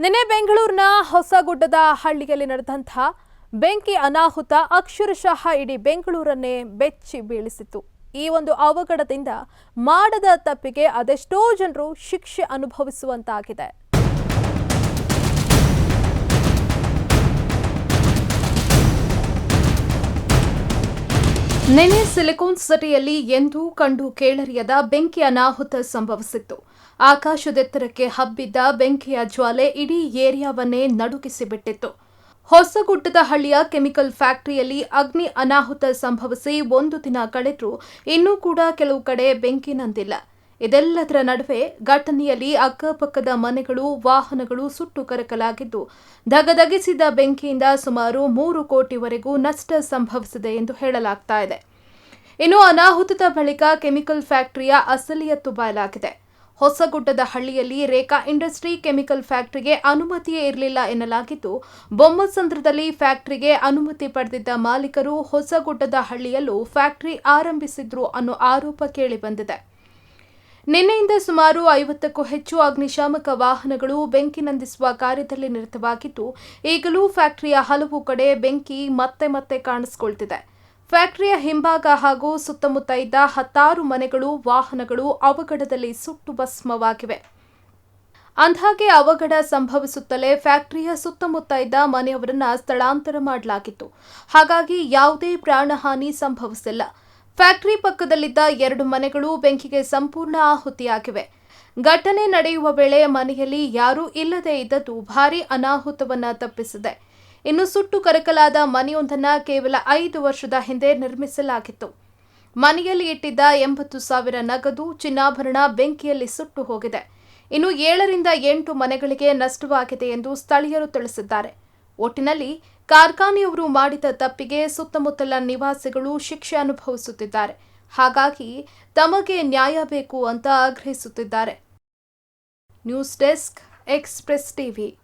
ನಿನ್ನೆ ಬೆಂಗಳೂರಿನ ಹೊಸಗುಡ್ಡದ ಹಳ್ಳಿಯಲ್ಲಿ ನಡೆದಂತಹ ಬೆಂಕಿ ಅನಾಹುತ ಅಕ್ಷರಶಃ ಇಡೀ ಬೆಂಗಳೂರನ್ನೇ ಬೆಚ್ಚಿ ಬೀಳಿಸಿತು ಈ ಒಂದು ಅವಘಡದಿಂದ ಮಾಡದ ತಪ್ಪಿಗೆ ಅದೆಷ್ಟೋ ಜನರು ಶಿಕ್ಷೆ ಅನುಭವಿಸುವಂತಾಗಿದೆ. ನಿನ್ನೆ ಸಿಲಿಕಾನ್ ಸಿಟಿಯಲ್ಲಿ ಎಂದೂ ಕಂಡು ಕೇಳರಿಯದ ಬೆಂಕಿ ಅನಾಹುತ ಸಂಭವಿಸಿತ್ತು. ಆಕಾಶದೆತ್ತರಕ್ಕೆ ಹಬ್ಬಿದ್ದ ಬೆಂಕಿಯ ಜ್ವಾಲೆ ಇಡೀ ಏರಿಯಾವನ್ನೇ ನಡುಗಿಸಿಬಿಟ್ಟಿತ್ತು. ಹೊಸಗುಡ್ಡದ ಹಳ್ಳಿಯ ಕೆಮಿಕಲ್ ಫ್ಯಾಕ್ಟರಿಯಲ್ಲಿ ಅಗ್ನಿ ಅನಾಹುತ ಸಂಭವಿಸಿ ಒಂದು ದಿನ ಕಳೆದರೂ ಇನ್ನೂ ಕೂಡ ಕೆಲವು ಕಡೆ ಬೆಂಕಿ ನಂದಿಲ್ಲ. ಇದೆಲ್ಲದರ ನಡುವೆ ಘಟನೆಯಲ್ಲಿ ಅಕ್ಕಪಕ್ಕದ ಮನೆಗಳು, ವಾಹನಗಳು ಸುಟ್ಟು ಕರಕಲಾಗಿದ್ದು, ಧಗಧಗಿಸಿದ ಬೆಂಕಿಯಿಂದ ಸುಮಾರು ಮೂರು ಕೋಟಿವರೆಗೂ ನಷ್ಟ ಸಂಭವಿಸಿದೆ ಎಂದು ಹೇಳಲಾಗ್ತಾ ಇದೆ. ಇನ್ನು ಅನಾಹುತದ ಬಳಿಕ ಕೆಮಿಕಲ್ ಫ್ಯಾಕ್ಟರಿಯ ಅಸಲಿಯತ್ತು ಬಯಲಾಗಿದೆ ಹೊಸಗುಡ್ಡದ ಹಳ್ಳಿಯಲ್ಲಿ ರೇಖಾ ಇಂಡಸ್ಟ್ರಿ ಕೆಮಿಕಲ್ ಫ್ಯಾಕ್ಟರಿಗೆ ಅನುಮತಿಯೇ ಇರಲಿಲ್ಲ ಎನ್ನಲಾಗಿದ್ದು, ಬೊಮ್ಮಸಂದ್ರದಲ್ಲಿ ಫ್ಯಾಕ್ಟರಿಗೆ ಅನುಮತಿ ಪಡೆದಿದ್ದ ಮಾಲೀಕರು ಹೊಸಗುಡ್ಡದ ಹಳ್ಳಿಯಲ್ಲೂ ಫ್ಯಾಕ್ಟರಿ ಆರಂಭಿಸಿದ್ರು ಅನ್ನೋ ಆರೋಪ ಕೇಳಿಬಂದಿದೆ. ನಿನ್ನೆಯಿಂದ ಸುಮಾರು ಐವತ್ತಕ್ಕೂ ಹೆಚ್ಚು ಅಗ್ನಿಶಾಮಕ ವಾಹನಗಳು ಬೆಂಕಿ ನಂದಿಸುವ ಕಾರ್ಯದಲ್ಲಿ ನಿರತವಾಗಿದ್ದು, ಈಗಲೂ ಫ್ಯಾಕ್ಟರಿಯ ಹಲವು ಕಡೆ ಬೆಂಕಿ ಮತ್ತೆ ಮತ್ತೆ ಕಾಣಿಸಿಕೊಳ್ತಿದೆ. ಫ್ಯಾಕ್ಟರಿಯ ಹಿಂಭಾಗ ಹಾಗೂ ಸುತ್ತಮುತ್ತ ಇದ್ದ ಹತ್ತಾರು ಮನೆಗಳು, ವಾಹನಗಳು ಅವಘಡದಲ್ಲಿ ಸುಟ್ಟು ಭಸ್ಮವಾಗಿವೆ. ಅಂದಾಗೆ ಅವಘಡ ಸಂಭವಿಸುತ್ತಲೇ ಫ್ಯಾಕ್ಟರಿಯ ಸುತ್ತಮುತ್ತ ಇದ್ದ ಮನೆಯವರನ್ನ ಸ್ಥಳಾಂತರ ಮಾಡಲಾಗಿತ್ತು. ಹಾಗಾಗಿ ಯಾವುದೇ ಪ್ರಾಣಹಾನಿ ಸಂಭವಿಸಿಲ್ಲ. ಫ್ಯಾಕ್ಟರಿ ಪಕ್ಕದಲ್ಲಿದ್ದ ಎರಡು ಮನೆಗಳು ಬೆಂಕಿಗೆ ಸಂಪೂರ್ಣ ಆಹುತಿಯಾಗಿವೆ. ಘಟನೆ ನಡೆಯುವ ವೇಳೆ ಮನೆಯಲ್ಲಿ ಯಾರೂ ಇಲ್ಲದೇ ಇದ್ದದ್ದು ಭಾರೀ ಅನಾಹುತವನ್ನ ತಪ್ಪಿಸಿದೆ. ಇನ್ನು ಸುಟ್ಟು ಕರಕಲಾದ ಮನೆಯೊಂದನ್ನು ಕೇವಲ ಐದು ವರ್ಷದ ಹಿಂದೆ ನಿರ್ಮಿಸಲಾಗಿತ್ತು. ಮನೆಯಲ್ಲಿ ಇಟ್ಟಿದ್ದ ಎಂಬತ್ತು ಸಾವಿರ ನಗದು, ಚಿನ್ನಾಭರಣ ಬೆಂಕಿಯಲ್ಲಿ ಸುಟ್ಟು ಹೋಗಿದೆ. ಇನ್ನು ಏಳರಿಂದ ಎಂಟು ಮನೆಗಳಿಗೆ ನಷ್ಟವಾಗಿದೆ ಎಂದು ಸ್ಥಳೀಯರು ತಿಳಿಸಿದ್ದಾರೆ. ಒಟ್ಟಿನಲ್ಲಿ ಕಾರ್ಖಾನೆಯವರು ಮಾಡಿದ ತಪ್ಪಿಗೆ ಸುತ್ತಮುತ್ತಲ ನಿವಾಸಿಗಳು ಶಿಕ್ಷೆ ಅನುಭವಿಸುತ್ತಿದ್ದಾರೆ. ಹಾಗಾಗಿ ತಮಗೆ ನ್ಯಾಯ ಬೇಕು ಅಂತ ಆಗ್ರಹಿಸುತ್ತಿದ್ದಾರೆ. News desk Express TV.